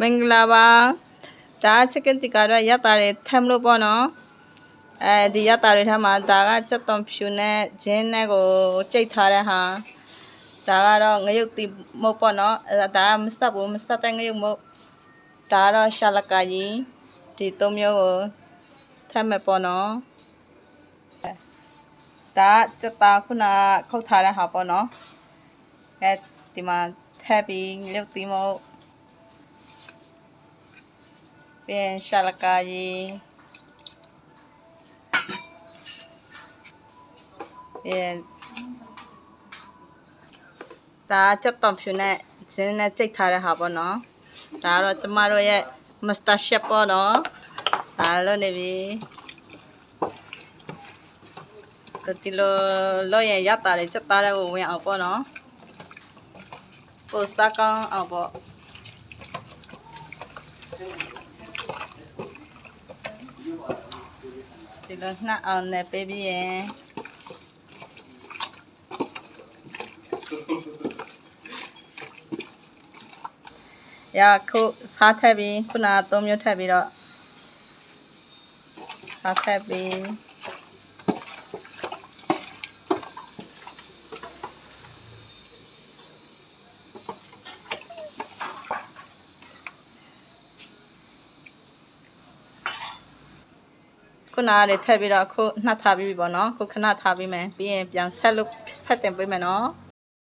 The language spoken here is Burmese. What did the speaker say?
မင်္ဂလာပါဒါချက်ကင်တီကတော့ရက်တာတွေထမ်းလို့ပေါ့နော်အဲဒီရက်တာတွေထမ်းမှာဒါကစက်သွန်ဖြူနဲ့ဂျင်းနဲ့ကိုကြိတ်ထားတဲ့ဟာဒါကတော့ငရုတ်တီမဟုတ်ပေါ့နော်အဲဒါကမစပ်ဘူးမစပ်တဲ့ငရုတ်မဟုတ်ဒါကတော့ရှာလကာကြီးဒီသုံးမျိုးကိုထမ်းမယ်ပေါ့နော်ဒါစက်တာခုနခုတ်ထားတဲ့ဟာပေါ့နော်အဲဒီမှာထပ်ပြီးငရုတ်တီမ ဟုတ် bien ya la calle bien ဒါစက်သွန်ဖြူနဲ့ဇင်းနဲ့ကြိတ်ထားတဲ့ဟာပေါ့နော်ဒါကတော့ကျမတို့ရဲ့ master chef ပေါ့နော်ဒါလုပ်နေပြီဒီလိုလို့ရင်ရတာတွေစက်သားတဲ့ကိုဝင်အောင်ပေါ့နော်ပိုစားကောင်းအောင်ပေါ့ ဒီလိုနှက်အောင်နဲ့ပေးပြီးရင်ရခုစားထက်ပြီးခုနသုံးမျိုးထက်ပြီးတော့စားထက်ပြီး ခုနကတွေထက်ပြီးတော့ခုနှက်ထားပြီးပြီပေါ့နော်ခုခဏထားပြီးမယ်ပြီးရင်ပြန်ဆက်လို့ဆက်တင်ပေးမယ်နော်